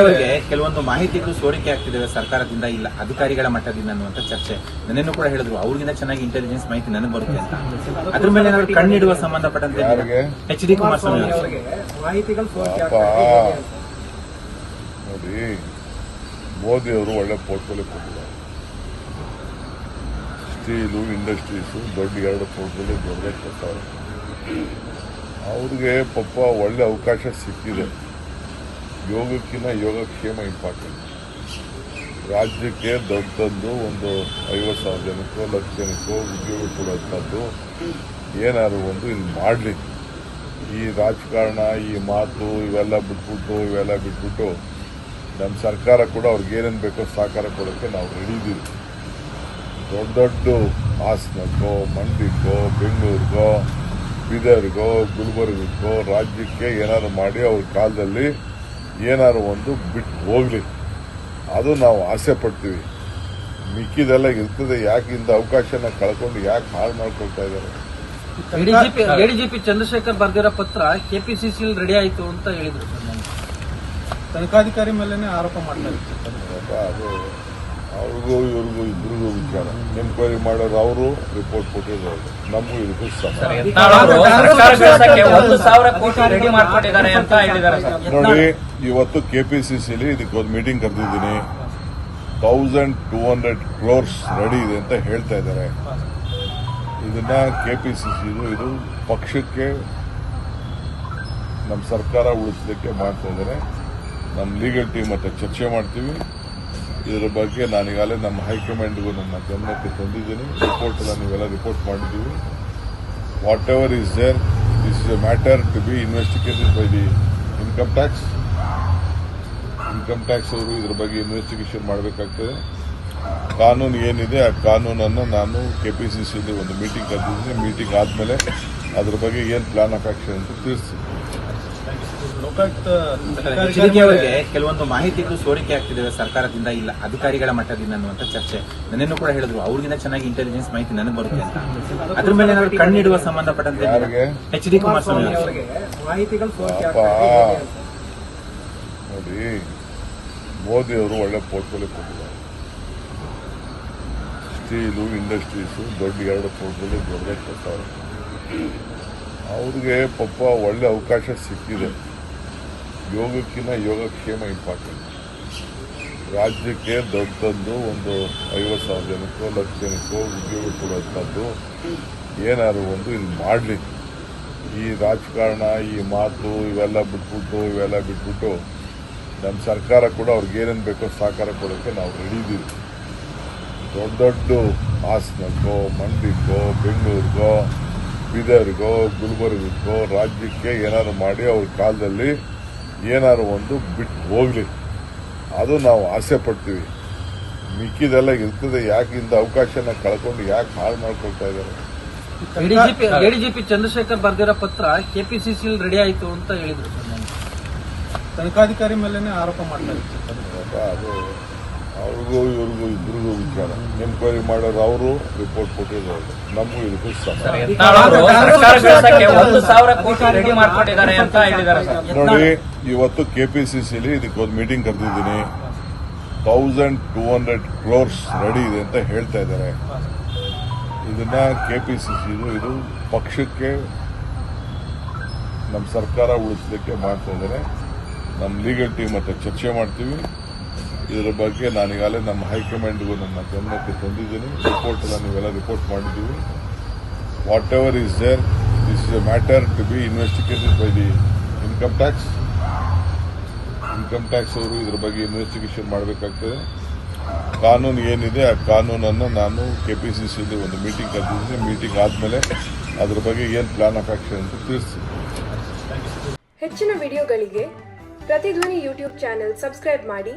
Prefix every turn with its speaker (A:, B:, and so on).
A: ಅವರಿಗೆ ಕೆಲವೊಂದು ಮಾಹಿತಿಗಳು ಸೋರಿಕೆ ಆಗ್ತಿದ್ದಾವೆ ಸರ್ಕಾರದಿಂದ ಇಲ್ಲ ಅಧಿಕಾರಿಗಳ ಮಟ್ಟದಿಂದ ಅನ್ನುವಂತ ಚರ್ಚೆ. ನನ್ನೇನು ಕೂಡ ಹೇಳಿದ್ರು ಅವ್ರಿಗಿಂತ ಚೆನ್ನಾಗಿ ಇಂಟೆಲಿಜೆನ್ಸ್ ಮಾಹಿತಿ ನನಗೆ ಬರುತ್ತೆ ಅಂತ. ಅದ್ರ ಮೇಲೆ ಏನಾದ್ರು ಕಣ್ಣಿಡುವ ಸಂಬಂಧಪಟ್ಟಂತೆ ಎಚ್ ಡಿ ಕುಮಾರಸ್ವಾಮಿ
B: ನೋಡಿ ಮೋದಿ ಅವರು ಒಳ್ಳೆ ಪೋರ್ಟ್ಫೋಲಿಯೋ ಕೊಟ್ಟಿದ್ದಾರೆ. ಸ್ಟೀಲು ಇಂಡಸ್ಟ್ರೀಸು ದೊಡ್ಡ ಎರಡು ಪೋರ್ಟ್ಫೋಲಿಯೋ ದೊಡ್ಡದಾಗಿ ಕೊಟ್ಟವ್ರು ಅವ್ರಿಗೆ ಪಾಪ ಒಳ್ಳೆ ಅವಕಾಶ ಸಿಕ್ಕಿದೆ. ಯೋಗಕ್ಕಿಂತ ಯೋಗಕ್ಷೇಮ ಇಂಪಾರ್ಟೆಂಟ್ ರಾಜ್ಯಕ್ಕೆ ದೊಡ್ಡದೊಂದು ಒಂದು ಐವತ್ತು ಸಾವಿರ ಜನಕ್ಕೋ, ಲಕ್ಷ ಜನಕ್ಕೋ ಉದ್ಯೋಗ ಕೊಡುವಂಥದ್ದು ಏನಾದ್ರು ಒಂದು ಇಲ್ಲಿ ಮಾಡಲಿ. ಈ ರಾಜಕಾರಣ, ಈ ಮಾತು ಇವೆಲ್ಲ ಬಿಟ್ಬಿಟ್ಟು ಇವೆಲ್ಲ ಬಿಟ್ಬಿಟ್ಟು ನಮ್ಮ ಸರ್ಕಾರ ಕೂಡ ಅವ್ರಿಗೆ ಏನೇನು ಬೇಕೋ ಸಹಕಾರ ಕೊಡೋಕ್ಕೆ ನಾವು ರೆಡಿ ಇದ್ದೀವಿ ದೊಡ್ಡ ದೊಡ್ಡ ಹಾಸನಕ್ಕೋ, ಮಂಡ್ಯಕ್ಕೋ, ಬೆಂಗಳೂರಿಗೋ, ಬೀದರ್ಗೋ, ಗುಲ್ಬರ್ಗಕ್ಕೋ ರಾಜ್ಯಕ್ಕೆ ಏನಾದ್ರು ಮಾಡಿ ಅವ್ರ ಕಾಲದಲ್ಲಿ ಏನಾದ್ರು ಒಂದು ಬಿಟ್ಟು ಹೋಗಲಿ. ಅದು ನಾವು ಆಸೆ ಪಡ್ತೀವಿ. ಮಿಕ್ಕಿದೆಲ್ಲ ಇರ್ತದೆ ಯಾಕೆ ಇಂಥ ಅವಕಾಶನ ಕಳ್ಕೊಂಡು ಯಾಕೆ ಹಾಳು ಮಾಡ್ಕೊಳ್ತಾ ಇದ್ದಾರೆ?
C: ಎಡಿಜಿಪಿ ಚಂದ್ರಶೇಖರ್ ಬರ್ದಿರೋ ಪತ್ರ ಕೆಪಿಸಿಸಿ ರೆಡಿ ಆಯ್ತು ಅಂತ ಹೇಳಿದ್ರು.
D: ತನಿಖಾಧಿಕಾರಿ ಮೇಲೆ ಆರೋಪ ಮಾಡ್ತಾ ಇದ್ದಾರೆ.
B: ಪಾಪ ಅದು ಅವ್ರಿಗೂ ಇವ್ರಿಗೂ ಇಬ್ಬರಿಗೂ ವಿಚಾರ. ಎನ್ಕ್ವೈರಿ ಮಾಡೋರು ಅವರು ರಿಪೋರ್ಟ್ ಕೊಟ್ಟಿದ್ರು ಅವರು ನಮಗೂ ಇದಕ್ಕೂ ಸಹ
E: ನೋಡಿ ಅವರು ಸರ್ಕಾರ ಪಿ ಸಿ ಸಿಲಿ ಕೋಟಿ ರೆಡಿ ಮಾಡ್ಕೊಂಡಿದ್ದಾರೆ ಅಂತ ಹೇಳಿದ್ದಾರೆ ಸರ್.
B: ನೋಡಿ ಇವತ್ತು ಕೆಪಿಸಿಸಿಲಿ ಇದಕ್ಕೊಂದು meeting ಕರೆದಿದ್ದೀನಿ. Thousand two hundred crores ready ಇದೆ ಅಂತ ಹೇಳ್ತಾ ಇದ್ದಾರೆ. ಇದನ್ನ ಕೆಪಿಸಿಸಿ ಇದು ಪಕ್ಷಕ್ಕೆ ನಮ್ಮ ಸರ್ಕಾರ ಉಳಿಸಲಿಕ್ಕೆ ಮಾಡ್ತಾ ಇದ್ದಾರೆ. ನಮ್ಮ ಲೀಗಲ್ ಟೀಮ್ ಹತ್ರ ಚರ್ಚೆ ಮಾಡ್ತೀವಿ. ಇದರ ಬಗ್ಗೆ ನಾನೀಗಾಗಲೇ ನಮ್ಮ ಹೈಕಮಾಂಡ್ಗೂ ನನ್ನ ಗಮನಕ್ಕೆ ತಂದಿದ್ದೀನಿ. ರಿಪೋರ್ಟ್ ಎಲ್ಲ ನೀವೆಲ್ಲ ರಿಪೋರ್ಟ್ ಮಾಡಿದ್ದೀವಿ whatever is there this is a matter to be investigated by the income tax income tax ಅವರು ಇದ್ರ ಬಗ್ಗೆ ಇನ್ವೆಸ್ಟಿಗೇಷನ್ ಮಾಡಬೇಕಾಗ್ತದೆ. ಕಾನೂನು ಏನಿದೆ, ಆ ಕಾನೂನನ್ನು ನಾನು ಕೆಪಿಸಿಸಿಲಿ ಒಂದು ಮೀಟಿಂಗ್ ಕರೆದಿದ್ದೀನಿ. ಮೀಟಿಂಗ್ ಆದಮೇಲೆ ಅದ್ರ ಬಗ್ಗೆ ಏನು ಪ್ಲಾನ್ ಆಫ್ ಆಕ್ಷನ್ ಅಂತ ತಿಳಿಸ್ತೀನಿ.
A: ಅವರಿಗೆ ಕೆಲವೊಂದು ಮಾಹಿತಿಗಳು ಸೋರಿಕೆ ಆಗ್ತಿದ್ದಾವೆ ಸರ್ಕಾರದಿಂದ ಇಲ್ಲ ಅಧಿಕಾರಿಗಳ ಮಟ್ಟದಿಂದ ಅನ್ನುವಂತ ಚರ್ಚೆ. ನನ್ನನ್ನು ಕೂಡ ಹೇಳಿದ್ರು ಅವ್ರಿಗಿಂತ ಚೆನ್ನಾಗಿ ಇಂಟೆಲಿಜೆನ್ಸ್ ಮಾಹಿತಿ ನನಗೆ ಬರುತ್ತೆ ಅಂತ. ಅದ್ರ ಮೇಲೆ ಏನಾದ್ರು ಕಣ್ಣಿಡುವ ಸಂಬಂಧಪಟ್ಟಂತೆ ಎಚ್ ಡಿ ಕುಮಾರಸ್ವಾಮಿ
B: ನೋಡಿ ಮೋದಿ ಅವರು ಒಳ್ಳೆ ಪೋರ್ಟ್ಫೋಲಿಯೋ ಕೊಟ್ಟಿದ್ದಾರೆ. ಸ್ಟೀಲು ಇಂಡಸ್ಟ್ರೀಸು ದೊಡ್ಡ ಎರಡು ಪೋರ್ಟ್ಫೋಲಿಯೋ ದೊಡ್ಡದಾಗಿ ಕೊಡ್ತಾರೆ. ಅವ್ರಿಗೆ ಪಾಪ ಒಳ್ಳೆ ಅವಕಾಶ ಸಿಕ್ಕಿದೆ. ಯೋಗಕ್ಕಿಂತ ಯೋಗಕ್ಷೇಮ ಇಂಪಾರ್ಟೆಂಟ್ ರಾಜ್ಯಕ್ಕೆ ದೊಡ್ಡದೊಂದು ಒಂದು ಐವತ್ತು ಸಾವಿರ ಜನಕ್ಕೋ, ಲಕ್ಷ ಜನಕ್ಕೋ ಉದ್ಯೋಗ ಕೊಡುವಂಥದ್ದು ಏನಾದ್ರು ಒಂದು ಇಲ್ಲಿ ಮಾಡಲಿ ಈ ರಾಜಕಾರಣ, ಈ ಮಾತು ಇವೆಲ್ಲ ಬಿಟ್ಬಿಟ್ಟು ಇವೆಲ್ಲ ಬಿಟ್ಬಿಟ್ಟು ನಮ್ಮ ಸರ್ಕಾರ ಕೂಡ ಅವ್ರಿಗೆ ಏನೇನು ಬೇಕೋ ಸಹಕಾರ ಕೊಡೋಕ್ಕೆ ನಾವು ರೆಡಿ ಇದ್ದೀವಿ ದೊಡ್ಡ ದೊಡ್ಡ ಹಾಸನಕ್ಕೋ, ಮಂಡ್ಯಕ್ಕೋ, ಬೆಂಗಳೂರಿಗೋ ಬೀದರ್ಗೋ ಗುಲ್ಬರ್ಗಕ್ಕೋ ರಾಜ್ಯಕ್ಕೆ ಏನಾದ್ರು ಮಾಡಿ ಅವ್ರ ಕಾಲದಲ್ಲಿ ಏನಾದ್ರು ಒಂದು ಬಿಟ್ಟು ಹೋಗಲಿ. ಅದು ನಾವು ಆಸೆ ಪಡ್ತೀವಿ. ಮಿಕ್ಕಿದೆಲ್ಲ ಇರ್ತದೆ ಯಾಕೆ ಇಂದ ಅವಕಾಶನ ಕಳ್ಕೊಂಡು ಯಾಕೆ ಹಾಳು ಮಾಡ್ಕೊಳ್ತಾ ಇದ್ದಾರೆ?
C: ಎಡಿಜಿಪಿ ಚಂದ್ರಶೇಖರ್ ಬರ್ದಿರೋ ಪತ್ರ ಕೆಪಿಸಿಸಿ ರೆಡಿ ಆಯ್ತು ಅಂತ ಹೇಳಿದ್ರು.
D: ತನಿಖಾಧಿಕಾರಿ ಮೇಲೆ ಆರೋಪ ಮಾಡ್ತಾ ಇದ್ದಾರೆ.
B: ಅದು ಅವ್ರಿಗೂ ಇವ್ರಿಗೂ ಇಬ್ರಿಗೂ ವಿಚಾರ. ಎನ್ಕ್ವೈರಿ ಮಾಡೋರು ಅವರು ರಿಪೋರ್ಟ್ ಕೊಟ್ಟಿದ್ರು ಅವರು ನಮಗೂ ಇದಕ್ಕೂ ಸಮ.
E: ಯತ್ನಾಳ್ ಅವರು ಸರ್ಕಾರ ಬೆಳೆಸಕ್ಕೆ ಒಂದು ಸಾವಿರ ಕೋಟಿ ರೆಡಿ ಮಾಡ್ಕೊಂಡಿದ್ದಾರೆ ಅಂತ ಹೇಳಿದ್ದಾರೆ ಸರ್.
B: ನೋಡಿ ಇವತ್ತು ಕೆಪಿಸಿಸಿಲಿ ಇದಕ್ಕೊಂದು meeting ಕರೆದಿದ್ದೀನಿ. Thousand two hundred crores ready ಇದೆ ಅಂತ ಹೇಳ್ತಾ ಇದ್ದಾರೆ. ಇದನ್ನ ಕೆಪಿಸಿಸಿ ಇದು ಪಕ್ಷಕ್ಕೆ ನಮ್ಮ ಸರ್ಕಾರ ಉಳಿಸಲಿಕ್ಕೆ ಮಾಡ್ತಾ ಇದ್ದಾರೆ. ನಮ್ಮ ಲೀಗಲ್ ಟೀಮ್ ಹತ್ರ ಚರ್ಚೆ ಮಾಡ್ತೀವಿ. ಇದರ ಬಗ್ಗೆ ನಾನು ಈಗಾಗಲೇ ನಮ್ಮ ಹೈಕಮಾಂಡ್ಗೂ ನನ್ನ ಗಮನಕ್ಕೆ ತಂದಿದ್ದೀನಿ. ರಿಪೋರ್ಟ್ ನೀವೆಲ್ಲ ರಿಪೋರ್ಟ್ ಮಾಡಿದ್ದೀವಿ. Whatever is there this is a matter to be investigated by the income tax income tax ಅವರು ಇದ್ರ ಬಗ್ಗೆ ಇನ್ವೆಸ್ಟಿಗೇಷನ್ ಮಾಡಬೇಕಾಗ್ತದೆ. ಕಾನೂನು ಏನಿದೆ, ಆ ಕಾನೂನನ್ನು ನಾನು ಕೆಪಿಸಿಸಿಲಿ ಒಂದು ಮೀಟಿಂಗ್ ಕರೆದಿದ್ದೀನಿ. ಮೀಟಿಂಗ್ ಆದಮೇಲೆ ಅದ್ರ ಬಗ್ಗೆ ಏನು ಪ್ಲಾನ್ ಆಫ್ ಆಕ್ಷನ್ ಅಂತ ತಿಳಿಸ್ತೀನಿ.
F: ಹೆಚ್ಚಿನ ವಿಡಿಯೋಗಳಿಗೆ ಪ್ರತಿಧ್ವನಿ ಯೂಟ್ಯೂಬ್ ಚಾನೆಲ್ ಸಬ್ಸ್ಕ್ರೈಬ್ ಮಾಡಿ.